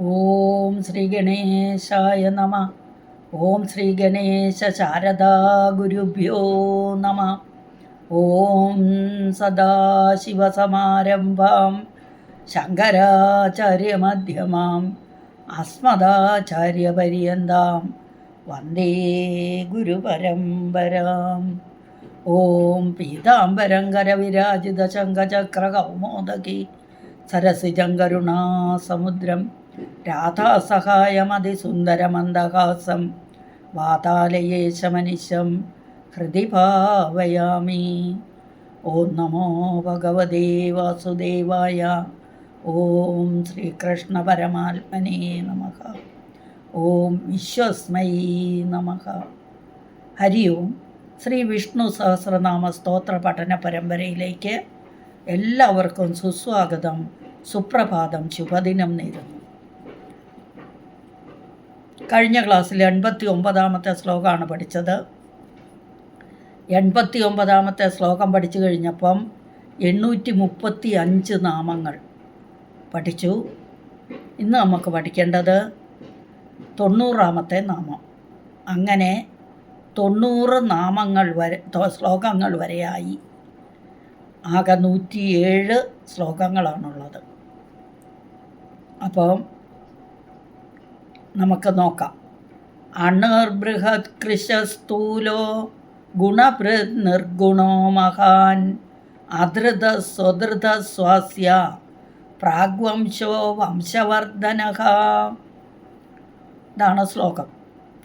ഓം ശ്രീ ഗണേശായ നമ. ഓം ശ്രീ ഗണേശ ശാരദാ ഗുരുഭ്യോ നമ. ഓം സദാശിവസമാരംഭാം ശങ്കരാചാര്യമധ്യമാം. അസ്മദാചാര്യപര്യന്താം. വന്ദേ ഗുരുപരമ്പരാം. ഓം പീതാംബരം കരവിരാജിത ശങ്കചക്രകൗമോദകി സരസിജം രാധാസഹായമതിസുന്ദരമന്ദഹാസം വാതാലയേശമനിശം ഹൃദി ഭാവയാമി ഓം നമോ ഭഗവതേ വാസുദേവായ. ഓം ശ്രീകൃഷ്ണ പരമാത്മനേ നമ. ഓം വിശ്വസ്മൈ നമ. ഹരി ഓം. ശ്രീ വിഷ്ണു സഹസ്രനാമ സ്തോത്ര പഠന പരമ്പരയിലേക്ക് എല്ലാവർക്കും സുസ്വാഗതം. സുപ്രഭാതം. ശുഭദിനം നേരുന്നു. കഴിഞ്ഞ ക്ലാസ്സിൽ എൺപത്തി ഒമ്പതാമത്തെ ശ്ലോകമാണ് പഠിച്ചത്. എൺപത്തി ഒമ്പതാമത്തെ ശ്ലോകം പഠിച്ചു കഴിഞ്ഞപ്പം എണ്ണൂറ്റി മുപ്പത്തി അഞ്ച് നാമങ്ങൾ പഠിച്ചു. ഇന്ന് നമുക്ക് പഠിക്കേണ്ടത് തൊണ്ണൂറാമത്തെ നാമം. അങ്ങനെ തൊണ്ണൂറ് നാമങ്ങൾ വരെ ശ്ലോകങ്ങൾ വരെയായി. ആകെ നൂറ്റിയേഴ് ശ്ലോകങ്ങളാണുള്ളത്. അപ്പം നമുക്ക് നോക്കാം. അണർബൃഹത് കൃശസ്തൂലോ ഗുണഭൃത് നിർഗുണോ മഹാൻ. അധൃത സ്വധൃത സ്വാസ്യ പ്രാഗ്വംശോ വംശവർദ്ധന. ഇതാണ് ശ്ലോകം.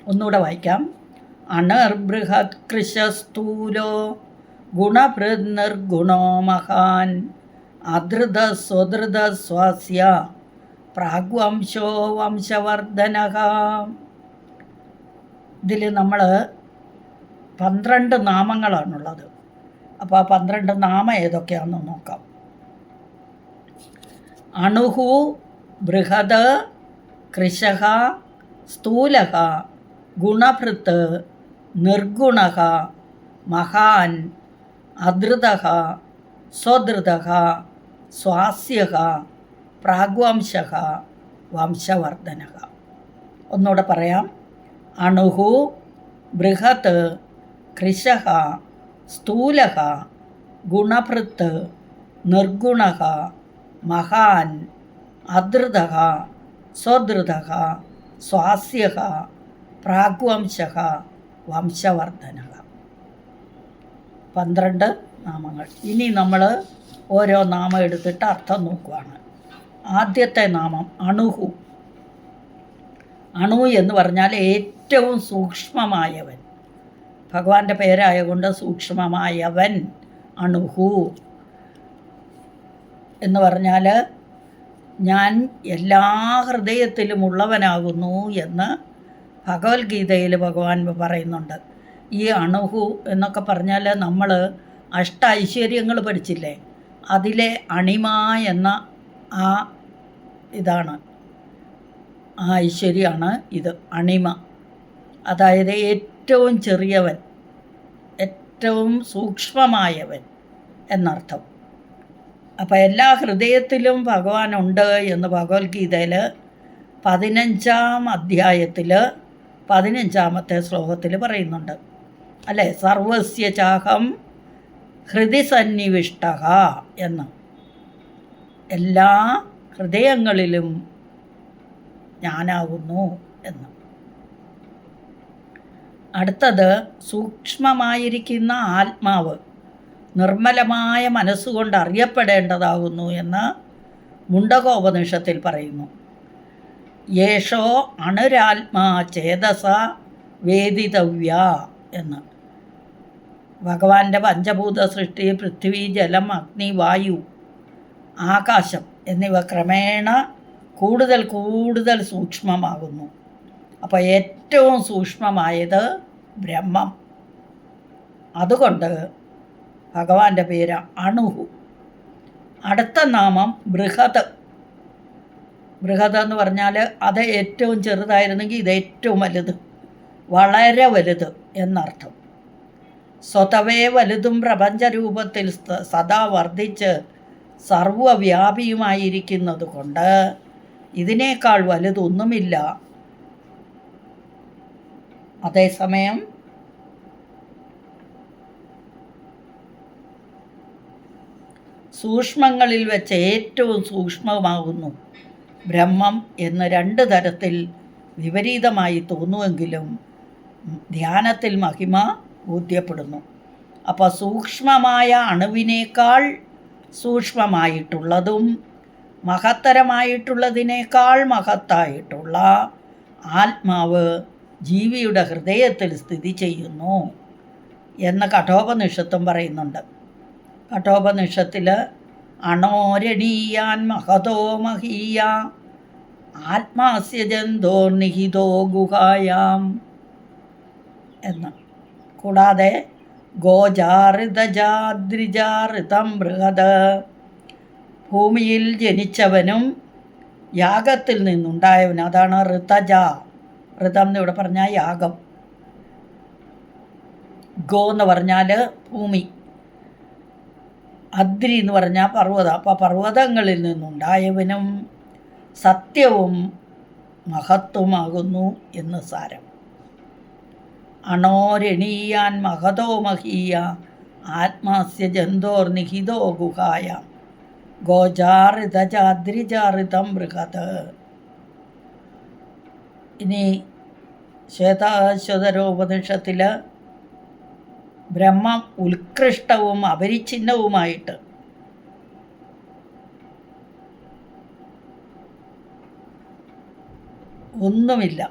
ഒന്നുകൂടെ വായിക്കാം. അണർബൃഹത് കൃശസ്തൂലോ ഗുണഭൃത് നിർഗുണോ മഹാൻ. അധൃത സ്വധൃത സ്വാസ്യ പ്രാഗ്വംശോ വംശവർദ്ധന. ഇതിൽ നമ്മൾ പന്ത്രണ്ട് നാമങ്ങളാണുള്ളത്. അപ്പോൾ ആ പന്ത്രണ്ട് നാമം ഏതൊക്കെയാണെന്ന് നോക്കാം. അണുഹു ബൃഹത് കൃശക സ്ഥൂലക ഗുണഭൃത്ത് നിർഗുണ മഹാൻ അധൃത സ്വധൃത സ്വാസ്യക പ്രാഗ്വംശക വംശവർദ്ധന ഒന്നുകൂടെ പറയാം. അണുഹു ബൃഹത് കൃശക സ്ഥൂലക ഗുണഭൃത്ത് നിർഗുണ മഹാൻ അധൃത സ്വധൃത സ്വാസ്യ പ്രാഗ്വംശക വംശവർദ്ധന പന്ത്രണ്ട് നാമങ്ങൾ. ഇനി നമ്മൾ ഓരോ നാമം എടുത്തിട്ട് അർത്ഥം നോക്കുവാണ്. ആദ്യത്തെ നാമം അണുഹു. അണു എന്ന് പറഞ്ഞാൽ ഏറ്റവും സൂക്ഷ്മമായവൻ. ഭഗവാന്റെ പേരായതുകൊണ്ട് സൂക്ഷ്മമായവൻ അണുഹു. എന്ന് പറഞ്ഞാൽ ഞാൻ എല്ലാ ഹൃദയത്തിലും ഉള്ളവനാകുന്നു എന്ന് ഭഗവത്ഗീതയിൽ ഭഗവാൻ പറയുന്നുണ്ട്. ഈ അണുഹു എന്നൊക്കെ പറഞ്ഞാൽ നമ്മൾ അഷ്ട ഐശ്വര്യങ്ങൾ പഠിച്ചില്ലേ? അതിലെ അണിമ എന്ന ആ ഇതാണ്. ആ ഐശ്വര്യമാണ് ഇത്. അണിമ. അതായത് ഏറ്റവും ചെറിയവൻ ഏറ്റവും സൂക്ഷ്മമായവൻ എന്നർത്ഥം. അപ്പോൾ എല്ലാ ഹൃദയത്തിലും ഭഗവാനുണ്ട് എന്ന് ഭഗവത്ഗീതയിൽ പതിനഞ്ചാം അധ്യായത്തിൽ പതിനഞ്ചാമത്തെ ശ്ലോകത്തിൽ പറയുന്നുണ്ട്. അല്ലേ? സർവസ്യ ചാഹം ഹൃദി സന്നിവിഷ്ട എന്ന്. എല്ലാ ഹൃദയങ്ങളിലും ഞാനാകുന്നു എന്ന്. അടുത്തത് സൂക്ഷ്മമായിരിക്കുന്ന ആത്മാവ് നിർമ്മലമായ മനസ്സുകൊണ്ട് അറിയപ്പെടേണ്ടതാകുന്നു എന്ന് മുണ്ടകോപനിഷത്തിൽ പറയുന്നു. യേശോ അണുരാത്മാ ചേതസ വേദിതവ്യ എന്ന്. ഭഗവാന്റെ പഞ്ചഭൂത സൃഷ്ടി പൃഥ്വി ജലം അഗ്നി വായു ആകാശം എന്നിവ ക്രമേണ കൂടുതൽ കൂടുതൽ സൂക്ഷ്മമാകുന്നു. അപ്പോൾ ഏറ്റവും സൂക്ഷ്മമായത് ബ്രഹ്മം. അതുകൊണ്ട് ഭഗവാന്റെ പേര് അണുഹു. അടുത്ത നാമം ബൃഹത് ബൃഹത് എന്ന് പറഞ്ഞാൽ അത് ഏറ്റവും ചെറുതായിരുന്നെങ്കിൽ ഇത് ഏറ്റവും വലുത്. വളരെ വലുത് എന്നർത്ഥം. സ്വതവേ വലുതും പ്രപഞ്ചരൂപത്തിൽ സദാ വർദ്ധിച്ച് സർവവ്യാപിയുമായിരിക്കുന്നത് കൊണ്ട് ഇതിനേക്കാൾ വലുതൊന്നുമില്ല. അതേസമയം സൂക്ഷ്മങ്ങളിൽ വെച്ച് ഏറ്റവും സൂക്ഷ്മമാകുന്നു ബ്രഹ്മം എന്ന് രണ്ട് തരത്തിൽ വിപരീതമായി തോന്നുമെങ്കിലും ധ്യാനത്തിൽ മഹിമ ബോധ്യപ്പെടുന്നു. അപ്പോൾ സൂക്ഷ്മമായ അണുവിനേക്കാൾ സൂക്ഷ്മമായിട്ടുള്ളതും മഹത്തരമായിട്ടുള്ളതിനേക്കാൾ മഹത്തായിട്ടുള്ള ആത്മാവ് ജീവിയുടെ ഹൃദയത്തിൽ സ്ഥിതി ചെയ്യുന്നു എന്ന് കഠോപനിഷത്തും പറയുന്നുണ്ട്. കഠോപനിഷത്തിൽ അണോരണീയാൻ മഹതോ മഹീയ ആത്മാസ്യ ജന്തോ നിഹിതോ ഗുഹായാം എന്ന്. കൂടാതെ ഗോജാറിതജാദ്രിജാറിതം ബൃഹത് ഭൂമിയിൽ ജനിച്ചവനും യാഗത്തിൽ നിന്നുണ്ടായവനും അതാണ് ഋതജ. ഋതം എന്ന് ഇവിടെ പറഞ്ഞാൽ യാഗം. ഗോ എന്ന് പറഞ്ഞാൽ ഭൂമി. അദ്രി എന്ന് പറഞ്ഞാൽ പർവതം. അപ്പോൾ പർവതങ്ങളിൽ നിന്നുണ്ടായവനും സത്യവും മഹത്വമാകുന്നു എന്ന് സാരം. അണോരണീയാൻ മഹതോ മഹീയ ആത്മാസ്യ ജന്തോർ നിഹിതോ ഗുഹായ. ഗോചാറിതചാദ്രിചാറിതം ബൃഹത്. ഇനി ശ്വേതാശ്വതരോപനിഷത്തിൽ ബ്രഹ്മം ഉത്കൃഷ്ടവും അപരിച്ഛിന്നവുമായിട്ട് ഒന്നുമില്ല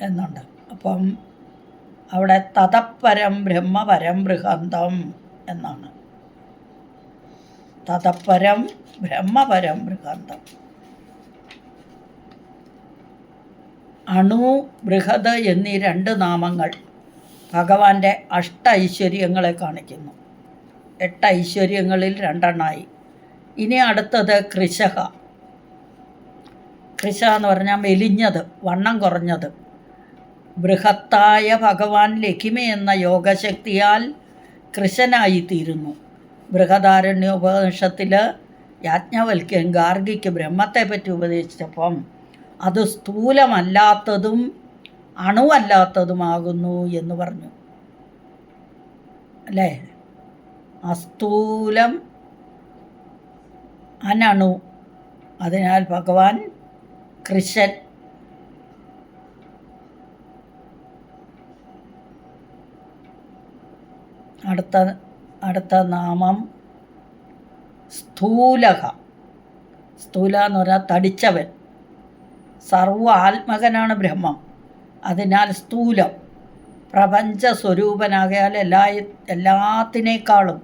എന്നുണ്ട്. അപ്പം അവിടെ തതപ്പരം ബ്രഹ്മപരം ബൃഹന്തം എന്നാണ്. തതപ്പരം ബ്രഹ്മപരം ബൃഹന്തം. അണു ബൃഹത് എന്നീ രണ്ട് നാമങ്ങൾ ഭഗവാന്റെ അഷ്ട ഐശ്വര്യങ്ങളെ കാണിക്കുന്നു. എട്ട് ഐശ്വര്യങ്ങളിൽ രണ്ടെണ്ണായി. ഇനി അടുത്തത് കൃശക കൃശ എന്ന് പറഞ്ഞാൽ മെലിഞ്ഞത് വണ്ണം കുറഞ്ഞത്. ബൃഹത്തായ ഭഗവാൻ ലഖിമ എന്ന യോഗശക്തിയാൽ കൃശനായിത്തീരുന്നു. ബൃഹദാരണ്യോപനിഷത്തിൽ യാജ്ഞവൽക്കൻ ഗാർഗിക്ക് ബ്രഹ്മത്തെപ്പറ്റി ഉപദേശിച്ചപ്പം അത് സ്ഥൂലമല്ലാത്തതും അണുവല്ലാത്തതുമാകുന്നു എന്ന് പറഞ്ഞു. അല്ലേ? അസ്ഥൂലം അനണു. അതിനാൽ ഭഗവാൻ കൃഷൻ അടുത്ത അടുത്ത നാമം സ്ഥൂലക സ്ഥൂല എന്ന് പറഞ്ഞാൽ തടിച്ചവൻ. സർവ ആത്മകനാണ് ബ്രഹ്മം. അതിനാൽ സ്ഥൂലം. പ്രപഞ്ച സ്വരൂപനാകയാൽ എല്ലാ എല്ലാത്തിനേക്കാളും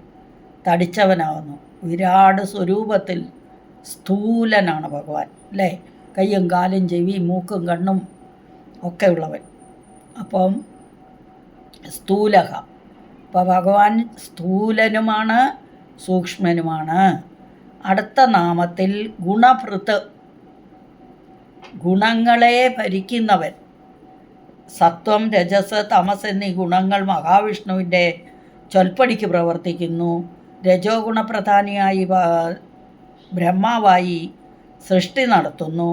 തടിച്ചവനാകുന്നു വിരാട് സ്വരൂപത്തിൽ സ്ഥൂലനാണ് ഭഗവാൻ അല്ലേ? കയ്യും കാലും ചെവിയും മൂക്കും കണ്ണും ഒക്കെ ഉള്ളവൻ. അപ്പം സ്ഥൂലക അപ്പോൾ ഭഗവാൻ സ്ഥൂലനുമാണ് സൂക്ഷ്മനുമാണ്. അടുത്ത നാമത്തിൽ ഗുണഭൃത്ത് ഗുണങ്ങളെ ഭരിക്കുന്നവൻ. സത്വം രജസ് തമസ് എന്നീ ഗുണങ്ങൾ മഹാവിഷ്ണുവിന്റെ ചൊൽപ്പടിക്ക് പ്രവർത്തിക്കുന്നു. രജോ ഗുണപ്രധാനിയായി ബ്രഹ്മാവായി സൃഷ്ടി നടത്തുന്നു.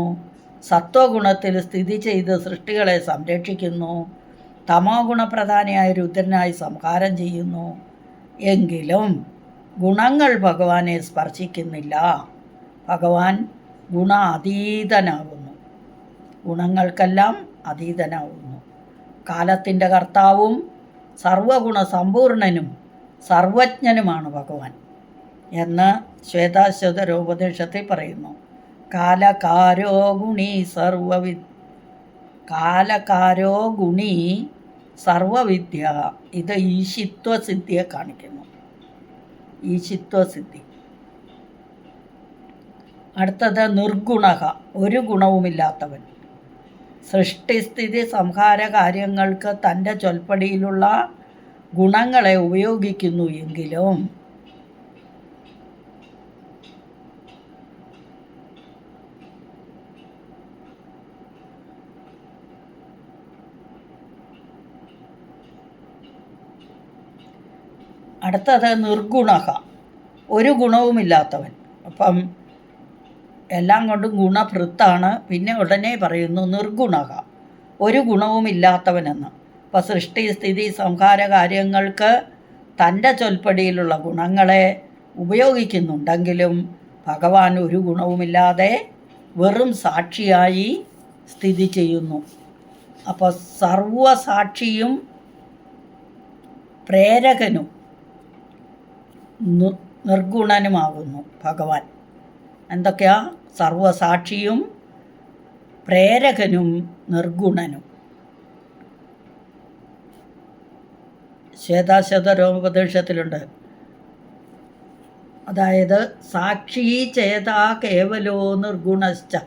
സത്വഗുണത്തിൽ സ്ഥിതി ചെയ്ത് സൃഷ്ടികളെ സംരക്ഷിക്കുന്നു. തമോ ഗുണപ്രധാനിയായ രുദ്രനായി സംഹാരം ചെയ്യുന്നു. എങ്കിലും ഗുണങ്ങൾ ഭഗവാനെ സ്പർശിക്കുന്നില്ല. ഭഗവാൻ ഗുണ അതീതനാകുന്നു ഗുണങ്ങൾക്കെല്ലാം അതീതനാകുന്നു കാലത്തിന്റെ കർത്താവും സർവഗുണ സമ്പൂർണനും സർവജ്ഞനുമാണ് ഭഗവാൻ എന്ന് ശ്വേതാശ്വതരോപദേശത്തിൽ പറയുന്നു. കാലകാരോ ഗുണി സർവവി കാലകാരോ ഗുണി സർവവിദ്യ ഇത് ഈശിത്വസിദ്ധിയെ കാണിക്കുന്നു. ഈശിത്വസിദ്ധി അടുത്തത് നിർഗുണക ഒരു ഗുണവുമില്ലാത്തവൻ. സൃഷ്ടിസ്ഥിതി സംഹാര കാര്യങ്ങൾക്ക് തന്റെ ചൊൽപ്പടിയിലുള്ള ഗുണങ്ങളെ ഉപയോഗിക്കുന്നു എങ്കിലും അടുത്തത് നിർഗുണക. ഒരു ഗുണവുമില്ലാത്തവൻ. അപ്പം എല്ലാം കൊണ്ടും ഗുണഭൃത്താണ്. പിന്നെ ഉടനെ പറയുന്നു നിർഗുണക. ഒരു ഗുണവുമില്ലാത്തവനെന്ന്. അപ്പോൾ സൃഷ്ടി സ്ഥിതി സംഹാര കാര്യങ്ങൾക്ക് തന്റെ ചൊൽപ്പടിയിലുള്ള ഗുണങ്ങളെ ഉപയോഗിക്കുന്നുണ്ടെങ്കിലും ഭഗവാൻ ഒരു ഗുണവുമില്ലാതെ വെറും സാക്ഷിയായി സ്ഥിതി ചെയ്യുന്നു. അപ്പോൾ സർവസാക്ഷിയും പ്രേരകനും നിർഗുണനുമാകുന്നു ഭഗവാൻ. എന്തൊക്കെയാ? സർവസാക്ഷിയും പ്രേരകനും നിർഗുണനും. ശ്വേതാശ്വത രോമോപദേശത്തിലുണ്ട് അതായത് സാക്ഷി ചേതാ കേവലോ നിർഗുണശ്ച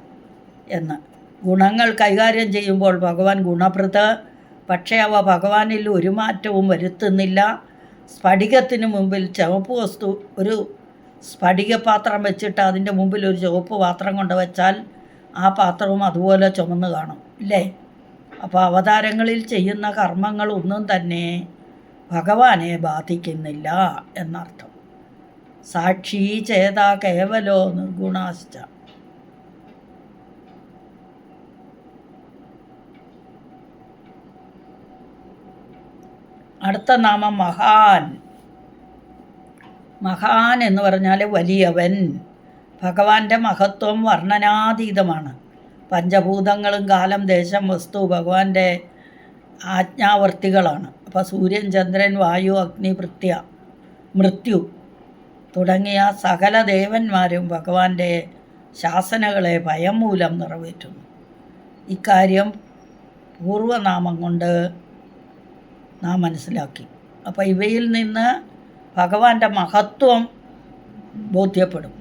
എന്ന്. ഗുണങ്ങൾ കൈകാര്യം ചെയ്യുമ്പോൾ ഭഗവാൻ ഗുണപ്രത പക്ഷേ അവ ഭഗവാനിൽ ഒരു മാറ്റവും വരുത്തുന്നില്ല. സ്ഫടികത്തിന് മുമ്പിൽ ചുവപ്പ് വസ്തു ഒരു സ്ഫടികപാത്രം വെച്ചിട്ട് അതിന്റെ മുമ്പിൽ ഒരു ചുവപ്പ് പാത്രം കൊണ്ട് വെച്ചാൽ ആ പാത്രവും അതുപോലെ ചുമന്ന് കാണും ഇല്ലേ? അപ്പോൾ അവതാരങ്ങളിൽ ചെയ്യുന്ന കർമ്മങ്ങളൊന്നും തന്നെ ഭഗവാനെ ബാധിക്കുന്നില്ല എന്നർത്ഥം. സാക്ഷി ചേത കേവലോ നിർഗുണാശ്ച. അടുത്ത നാമം മഹാൻ. മഹാൻ എന്ന് പറഞ്ഞാൽ വലിയവൻ. ഭഗവാന്റെ മഹത്വം വർണനാതീതമാണ്. പഞ്ചഭൂതങ്ങളും കാലം ദേശം വസ്തു ഭഗവാന്റെ ആജ്ഞാവർത്തികളാണ്. അപ്പോൾ സൂര്യൻ ചന്ദ്രൻ വായു അഗ്നി പ്രത്യ മൃത്യു തുടങ്ങിയ സകല ദേവന്മാരും ഭഗവാന്റെ ശാസനകളെ ഭയം മൂലം നിറവേറ്റുന്നു. ഇക്കാര്യം പൂർവനാമം കൊണ്ട് നാം മനസ്സിലാക്കി. അപ്പോൾ ഇവയിൽ നിന്ന് ഭഗവാന്റെ മഹത്വം ബോധ്യപ്പെടും.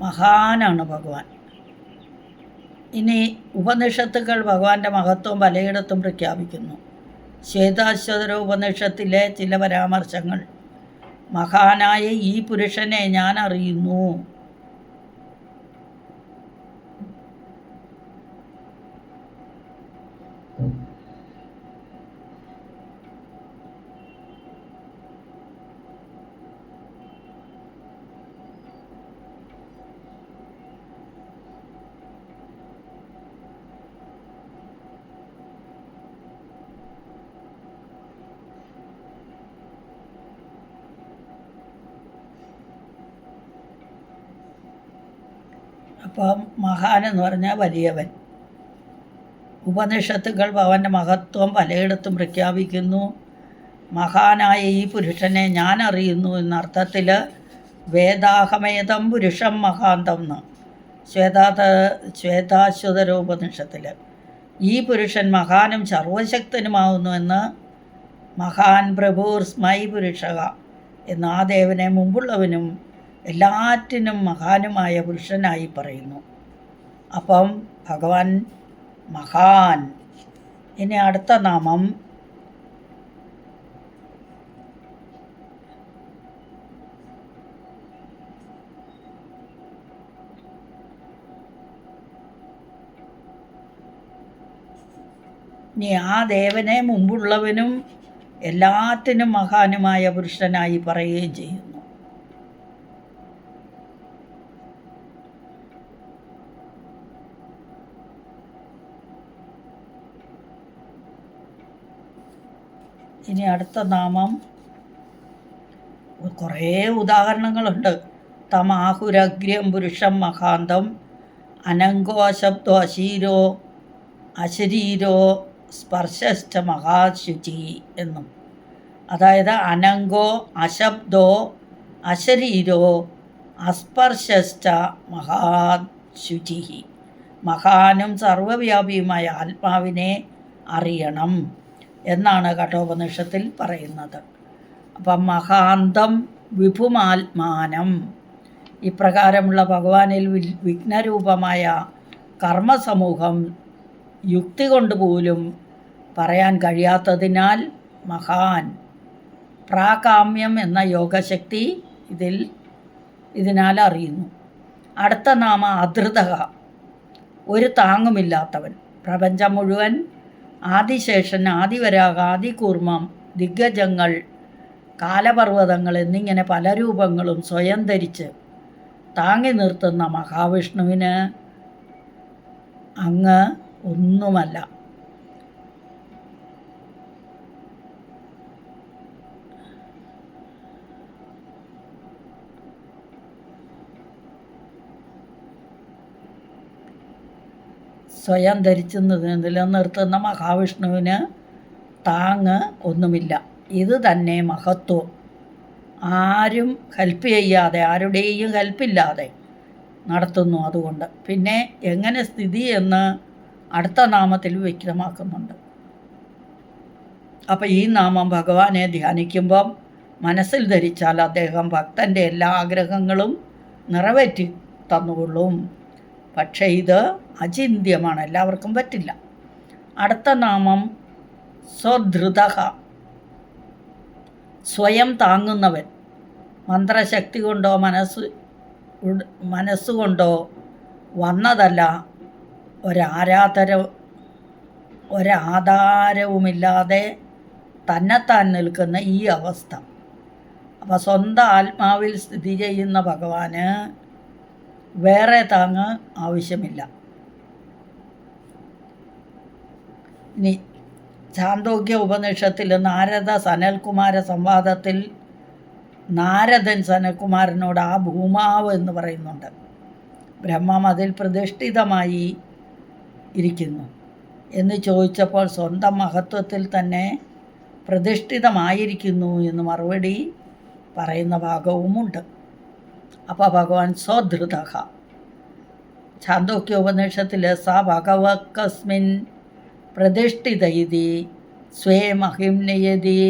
മഹാനാണ് ഭഗവാൻ. ഇനി ഉപനിഷത്തുകൾ ഭഗവാന്റെ മഹത്വം പലയിടത്തും പ്രഖ്യാപിക്കുന്നു. ശ്വേതാശ്വതര ഉപനിഷത്തിലെ ചില പരാമർശങ്ങൾ. മഹാനായ ഈ പുരുഷനെ ഞാൻ അറിയുന്നു. അപ്പം മഹാൻ എന്ന് പറഞ്ഞാൽ വലിയവൻ. ഉപനിഷത്തുകൾ അവന്റെ മഹത്വം പലയിടത്തും പ്രഖ്യാപിക്കുന്നു. മഹാനായ ഈ പുരുഷനെ ഞാൻ അറിയുന്നു എന്നർത്ഥത്തിൽ വേദാഹമേതം പുരുഷം മഹാന്തം എന്ന് ശ്വേതാത ശ്വേതാശ്വതരോപനിഷത്തിൽ ഈ പുരുഷൻ മഹാനും സർവശക്തനുമാവുന്നു എന്ന് മഹാൻ പ്രഭുർ സ്മൈ പുരുഷക. എന്ന് ആ ദേവനെ മുമ്പുള്ളവനും എല്ലാറ്റിനും മഹാനുമായ പുരുഷനായി പറയുന്നു. അപ്പം ഭഗവാൻ മഹാൻ. ഇനി അടുത്ത നാമം ഇനി ആ ദേവനെ മുമ്പുള്ളവനും എല്ലാറ്റിനും മഹാനുമായ പുരുഷനായി പറയുകയും ചെയ്യുന്നു ഇനി അടുത്ത നാമം കുറേ ഉദാഹരണങ്ങളുണ്ട്. തമാഹുരഗ്രം പുരുഷം മഹാന്തം അനങ്കോ ശബ്ദോ അശീരോ അശരീരോ സ്പർശശ്ച മഹാശുചി എന്നും. അതായത് അനങ്കോ അശബ്ദോ അശരീരോ അസ്പർശശ്ച മഹാശുചി. മഹാനും സർവവ്യാപിയുമായ ആത്മാവിനെ അറിയണം. എന്നാണ് കഠോപനിഷത്തിൽ പറയുന്നത്. അപ്പം മഹാന്തം വിഭുമാത്മാനം. ഇപ്രകാരമുള്ള ഭഗവാനിൽ വിഘ്നരൂപമായ കർമ്മസമൂഹം യുക്തി കൊണ്ട് പോലും പറയാൻ കഴിയാത്തതിനാൽ മഹാൻ. പ്രാകാമ്യം എന്ന യോഗശക്തി ഇതിൽ ഇതിനാൽ അറിയുന്നു. അടുത്ത നാമ അധൃതക ഒരു താങ്ങുമില്ലാത്തവൻ. പ്രപഞ്ചം മുഴുവൻ ആദിശേഷൻ ആദിവരാഗ ആദികൂർമ്മം ദിഗ്ഗജങ്ങൾ കാലപർവതങ്ങൾ എന്നിങ്ങനെ പല രൂപങ്ങളും സ്വയം ധരിച്ച് താങ്ങി നിർത്തുന്ന മഹാവിഷ്ണുവിന് അങ്ങ് ഒന്നുമല്ല. സ്വയം ധരിച്ചു നിലനിർത്തുന്ന മഹാവിഷ്ണുവിന് താങ്ങ് ഒന്നുമില്ല. ഇത് തന്നെ മഹത്വം. ആരും ഹെൽപ്പ് ചെയ്യാതെ ആരുടെയും ഹെൽപ്പില്ലാതെ നടത്തുന്നു അതുകൊണ്ട്. പിന്നെ എങ്ങനെ സ്ഥിതി എന്ന് അടുത്ത നാമത്തിൽ വ്യക്തമാക്കുന്നുണ്ട്. അപ്പം ഈ നാമം ഭഗവാനെ ധ്യാനിക്കുമ്പം മനസ്സിൽ ധരിച്ചാൽ അദ്ദേഹം ഭക്തന്റെ എല്ലാ ആഗ്രഹങ്ങളും നിറവേറ്റി തന്നുകൊള്ളും. പക്ഷേ ഇത് അചിന്ത്യമാണ്. എല്ലാവർക്കും പറ്റില്ല. അടുത്ത നാമം സ്വധൃത സ്വയം താങ്ങുന്നവൻ. മന്ത്രശക്തി കൊണ്ടോ മനസ്സ് മനസ്സുകൊണ്ടോ വന്നതല്ല. ഒരാരാധര ഒരാധാരവുമില്ലാതെ തന്നെത്താൻ നിൽക്കുന്ന ഈ അവസ്ഥ. അപ്പോൾ സ്വന്തം ആത്മാവിൽ സ്ഥിതി ചെയ്യുന്ന ഭഗവാന് വേറെ താങ്ങ് ആവശ്യമില്ല. ഇനി ചാന്തോക്യ ഉപനിഷത്തിൽ നാരദ സനൽകുമാര സംവാദത്തിൽ നാരദൻ സനൽകുമാരനോട് ആ ഭൂമാവ് എന്ന് പറയുന്നുണ്ട്. ബ്രഹ്മം അതിൽ പ്രതിഷ്ഠിതമായി ഇരിക്കുന്നു. എന്ന് ചോദിച്ചപ്പോൾ സ്വന്തം മഹത്വത്തിൽ തന്നെ പ്രതിഷ്ഠിതമായിരിക്കുന്നു എന്ന് മറുപടി പറയുന്ന ഭാഗവുമുണ്ട്. അപ്പോൾ ഭഗവാൻ സ്വധൃത ഛാന്തോക്യ ഉപനിഷത്തിൽ സ ഭഗവക്കസ്മിൻ പ്രതിഷ്ഠിത ഇതി സ്വേ മഹിംനയതി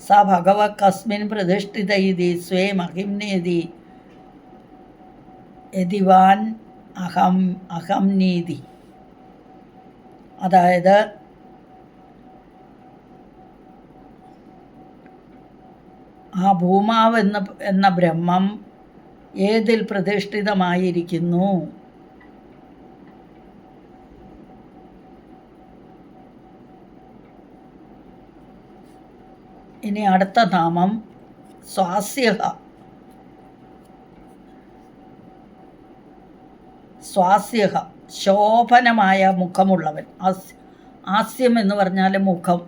സ ഭഗവക്കസ്മിൻ പ്രതിഷ്ഠിത ഇതി സ്വേ മഹിംനയതി യതിവാൻ അഹം അഹം നീതി അതായത് ആ ഭൂമാവ് എന്ന എന്ന ബ്രഹ്മം ഏതിൽ പ്രതിഷ്ഠിതമായിരിക്കുന്നു? ഇനി അടുത്ത നാമം സ്വാസ്യ സ്വാസ്യ ശോഭനമായ മുഖമുള്ളവൻ. ആസ് ആസ്യം എന്ന് പറഞ്ഞാൽ മുഖം.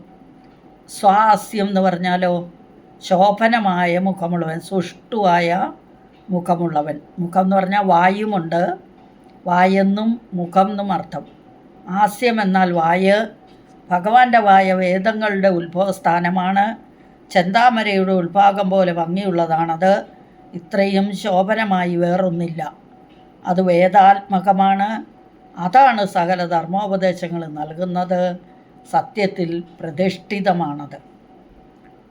സ്വാസ്യം എന്ന് പറഞ്ഞാലോ ശോഭനമായ മുഖമുള്ളവൻ സുഷ്ടുവായ മുഖമുള്ളവൻ. മുഖം എന്ന് പറഞ്ഞാൽ വായുമുണ്ട്. വായെന്നും മുഖം എന്നും അർത്ഥം. ആസ്യം എന്നാൽ വായ്. ഭഗവാന്റെ വായ വേദങ്ങളുടെ ഉത്ഭവസ്ഥാനമാണ്. ചെന്താമരയുടെ ഉത്ഭാഗം പോലെ ഭംഗിയുള്ളതാണത്. ഇത്രയും ശോഭനമായി വേറൊന്നില്ല. അത് വേദാത്മകമാണ്. അതാണ് സകല ധർമ്മോപദേശങ്ങൾ നൽകുന്നത്. സത്യത്തിൽ പ്രതിഷ്ഠിതമാണത്.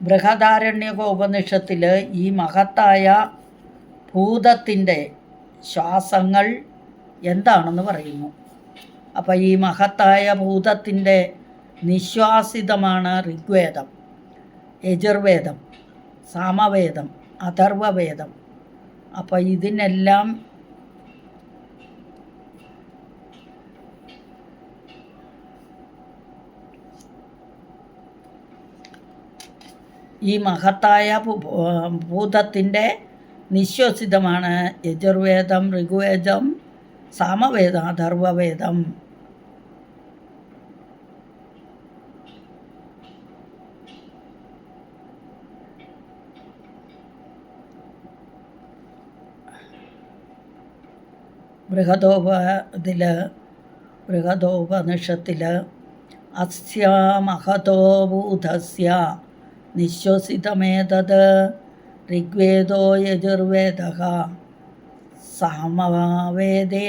ബൃഹദാരണ്യക ഉപനിഷത്തിൽ ഈ മഹത്തായ ഭൂതത്തിന്റെ ശ്വാസങ്ങൾ എന്താണെന്ന് പറയുന്നു. അപ്പോൾ ഈ മഹത്തായ ഭൂതത്തിന്റെ നിശ്വാസിതമാണ് ഋഗ്വേദം യജുർവേദം സാമവേദം അഥർവവേദം. അപ്പോൾ ഇതിനെല്ലാം ഈ മഹത്തായ ഭൂതത്തിന്റെ നിശ്വസിതമാണ് യജുർവേദം ഋഗ്വേദം സാമവേദം അഥർവവേദം. ബൃഹദോപ ഇതിൽ ബൃഹദോപനിഷത്തിൽ മഹതോ ഭൂതസ്യ. നിശ്വസിതമേതത് ഋഗ്വേദോ യജുർവേദ സാമവേദേ.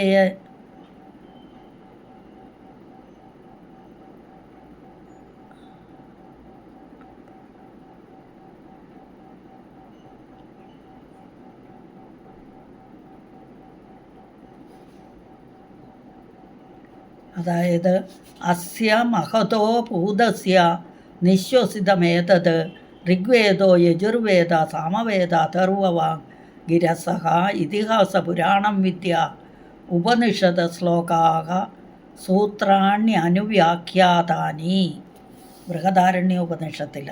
അതായത് അസ്യ മഹതോ ഭൂതസ്യ നിശ്വസിതമേതത് ഋഗ്വേദോ യജുർവേദ സാമവേദ അഥർവവാ ഗിരസഹ ഇതിഹാസ പുരാണം വിദ്യ ഉപനിഷത് ശ്ലോകാഹ സൂത്രാണ്യനുവ്യാഖ്യാതാനി ബൃഹദാരണ്യോപനിഷത്തിൽ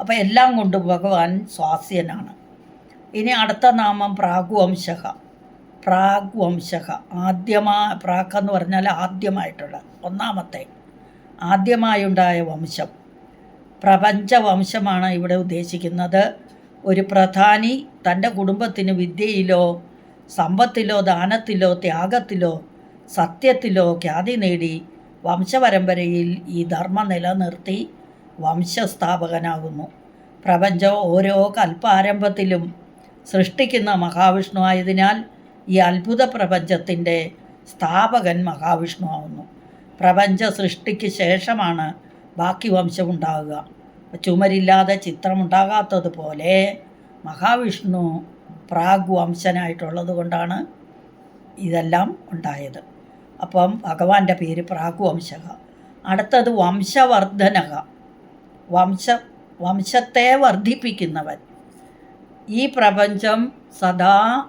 അപ്പോൾ എല്ലാം കൊണ്ടും ഭഗവാൻ സ്വാസ്യനാണ്. ഇനി അടുത്ത നാമം പ്രാഗ്വംശക പ്രാഗ്വംശക ആദ്യമാ പ്രാഗ് എന്ന് പറഞ്ഞാൽ ആദ്യമായിട്ടുള്ള ഒന്നാമത്തെ ആദ്യമായുണ്ടായ വംശം. പ്രപഞ്ചവംശമാണ് ഇവിടെ ഉദ്ദേശിക്കുന്നത്. ഒരു പ്രധാനി തന്റെ കുടുംബത്തിന് വിദ്യയിലോ സമ്പത്തിലോ ദാനത്തിലോ ത്യാഗത്തിലോ സത്യത്തിലോ ഖ്യാതി നേടി വംശപരമ്പരയിൽ ഈ ധർമ്മം നിലനിർത്തി വംശസ്ഥാപകനാകുന്നു. പ്രപഞ്ചം ഓരോ കൽപ്പാരംഭത്തിലും സൃഷ്ടിക്കുന്ന മഹാവിഷ്ണു ആയതിനാൽ ഈ അത്ഭുത പ്രപഞ്ചത്തിന്റെ സ്ഥാപകൻ മഹാവിഷ്ണു ആവുന്നു. പ്രപഞ്ച സൃഷ്ടിക്ക് ശേഷമാണ് ബാക്കി വംശം ഉണ്ടാകുക ചുമരില്ലാതെ ചിത്രമുണ്ടാകാത്തതുപോലെ മഹാവിഷ്ണു പ്രാഗ് വംശനായിട്ടുള്ളത് കൊണ്ടാണ് ഇതെല്ലാം ഉണ്ടായത്. അപ്പം ഭഗവാന്റെ പേര് പ്രാഗ്വംശക അടുത്തത് വംശവർദ്ധനക. വംശ വംശത്തെ വർദ്ധിപ്പിക്കുന്നവൻ. ഈ പ്രപഞ്ചം സദാ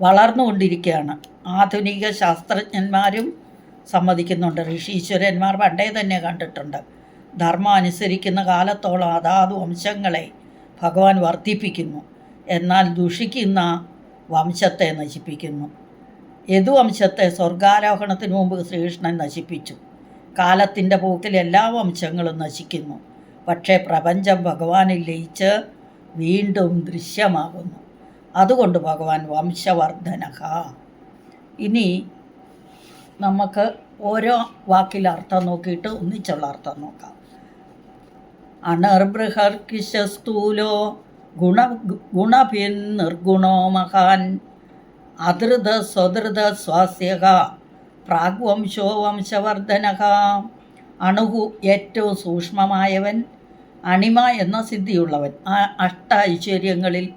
വളർന്നുകൊണ്ടിരിക്കുകയാണ്. ആധുനിക ശാസ്ത്രജ്ഞന്മാരും സമ്മതിക്കുന്നുണ്ട്. ഋഷി ഈശ്വരന്മാർ പണ്ടേ തന്നെ കണ്ടിട്ടുണ്ട്. ധർമ്മം അനുസരിക്കുന്ന കാലത്തോളം അതാത് വംശങ്ങളെ ഭഗവാൻ വർദ്ധിപ്പിക്കുന്നു. എന്നാൽ ദുഷിക്കുന്ന വംശത്തെ നശിപ്പിക്കുന്നു. യദുവംശത്തെ സ്വർഗാരോഹണത്തിന് മുമ്പ് ശ്രീകൃഷ്ണൻ നശിപ്പിച്ചു. കാലത്തിന്റെ പോക്കിൽ എല്ലാ വംശങ്ങളും നശിക്കുന്നു. പക്ഷേ പ്രപഞ്ചം ഭഗവാനിൽ ലയിച്ച് വീണ്ടും ദൃശ്യമാകുന്നു. അതുകൊണ്ട് ഭഗവാൻ വംശവർദ്ധന ഇനി നമുക്ക് ഓരോ വാക്കിൽ അർത്ഥം നോക്കിയിട്ട് ഒന്നിച്ചുള്ള അർത്ഥം നോക്കാം. അണർബൃഹർക്കിശസ്തൂലോ ഗുണ ഗുണഭിൻ നിർഗുണോ മഹാൻ. അതൃത സ്വതൃത സ്വാസ്യക പ്രാഗ്വംശോ വംശവർദ്ധനക അണുഹു ഏറ്റവും സൂക്ഷ്മമായവൻ അണിമ എന്ന സിദ്ധിയുള്ളവൻ. ആ അഷ്ട ഐശ്വര്യങ്ങളിൽ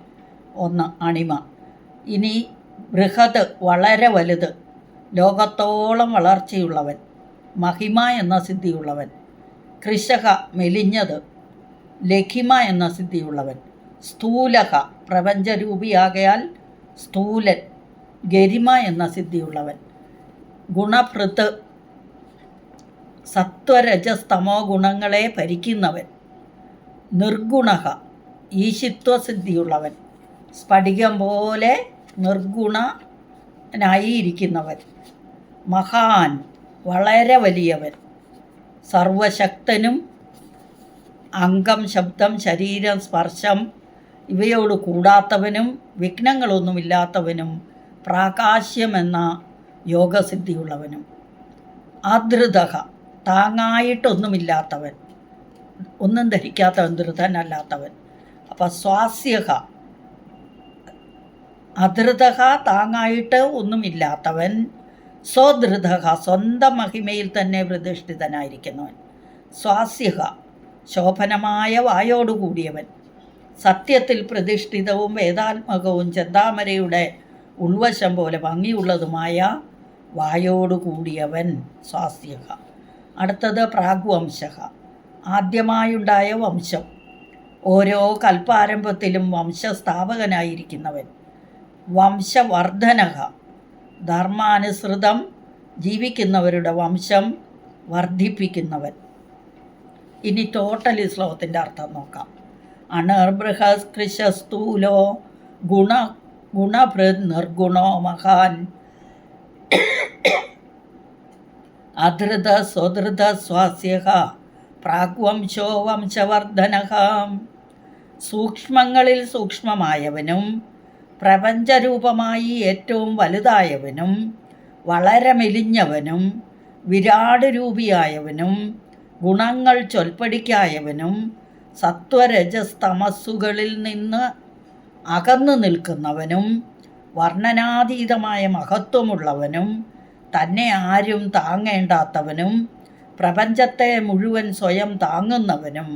ഒന്ന് അണിമ. ഇനി ബൃഹത് വളരെ വലുത്. ലോകത്തോളം വളർച്ചയുള്ളവൻ മഹിമ എന്ന സിദ്ധിയുള്ളവൻ കൃഷക മെലിഞ്ഞത് ലഘിമ എന്ന സിദ്ധിയുള്ളവൻ സ്ഥൂലക പ്രപഞ്ചരൂപിയാകയാൽ സ്ഥൂലൻ ഗരിമ എന്ന സിദ്ധിയുള്ളവൻ ഗുണഭൃത് സത്വരജസ്തമോ ഗുണങ്ങളെ ഭരിക്കുന്നവൻ നിർഗുണക ഈശിത്വസിദ്ധിയുള്ളവൻ സ്ഫടികം പോലെ നിർഗുണനായിരിക്കുന്നവൻ. മഹാൻ വളരെ വലിയവൻ. സർവശക്തനും അംഗം ശബ്ദം ശരീരം സ്പർശം ഇവയോട് കൂടാത്തവനും വിഘ്നങ്ങളൊന്നുമില്ലാത്തവനും പ്രാകാശ്യമെന്ന യോഗസിദ്ധിയുള്ളവനും. ആധൃതക താങ്ങായിട്ടൊന്നുമില്ലാത്തവൻ. ഒന്നും ധരിക്കാത്തവൻ ധൃതനല്ലാത്തവൻ. അപ്പം സ്വാസ്യഹ അധൃതഹ താങ്ങായിട്ട് ഒന്നുമില്ലാത്തവൻ. സ്വധൃതക സ്വന്തം മഹിമയിൽ തന്നെ പ്രതിഷ്ഠിതനായിരിക്കുന്നവൻ. സ്വാസ്യഹ ശോഭനമായ വായോടുകൂടിയവൻ സത്യത്തിൽ പ്രതിഷ്ഠിതവും വേദാത്മകവും ചെന്താമരയുടെ ഉൾവശം പോലെ ഭംഗിയുള്ളതുമായ വായോടുകൂടിയവൻ സ്വാസ്യഹ. അടുത്തത് പ്രാഗ്വംശ ആദ്യമായുണ്ടായ വംശം. ഓരോ കൽപ്പാരംഭത്തിലും വംശസ്ഥാപകനായിരിക്കുന്നവൻ. വംശവർദ്ധനക ധർമാനുസൃതം ജീവിക്കുന്നവരുടെ വംശം വർദ്ധിപ്പിക്കുന്നവൻ. ഇനി ടോട്ടലി ശ്ലോകത്തിന്റെ അർത്ഥം നോക്കാം. അണർബൃഹസ്കൃശസ്തൂലോ ഗുണ ഗുണഭൃത് നിർഗുണോ മഹാൻ. അധൃത സ്വധൃത സ്വാസ്യ പ്രാഗ്വംശോ വംശവർദ്ധന സൂക്ഷ്മങ്ങളിൽ സൂക്ഷ്മമായവനും പ്രപഞ്ചരൂപമായി ഏറ്റവും വലുതായവനും വളരെ മെലിഞ്ഞവനും വിരാട് രൂപിയായവനും ഗുണങ്ങൾ ചൊൽപ്പടിക്കായവനും സത്വരജസ്തമസ്സുകളിൽ നിന്ന് അകന്നു നിൽക്കുന്നവനും വർണനാതീതമായ മഹത്വമുള്ളവനും തന്നെ ആരും താങ്ങേണ്ടാത്തവനും പ്രപഞ്ചത്തെ മുഴുവൻ സ്വയം താങ്ങുന്നവനും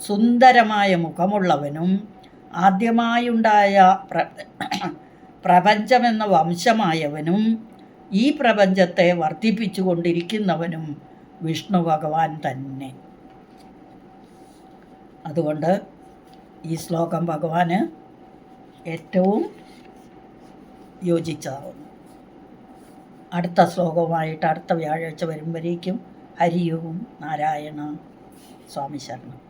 സുന്ദരമായ മുഖമുള്ളവനും ആദ്യമായുണ്ടായ പ്ര പ്രപഞ്ചമെന്ന വംശമായവനും ഈ പ്രപഞ്ചത്തെ വർദ്ധിപ്പിച്ചു കൊണ്ടിരിക്കുന്നവനും വിഷ്ണു ഭഗവാൻ തന്നെ. അതുകൊണ്ട് ഈ ശ്ലോകം ഭഗവാന് ഏറ്റവും യോജിച്ചതാവുന്നു അടുത്ത ശ്ലോകവുമായിട്ട് അടുത്ത വ്യാഴാഴ്ച വരുമ്പോഴേക്കും ഹരിയും നാരായണ സ്വാമി ശരണം.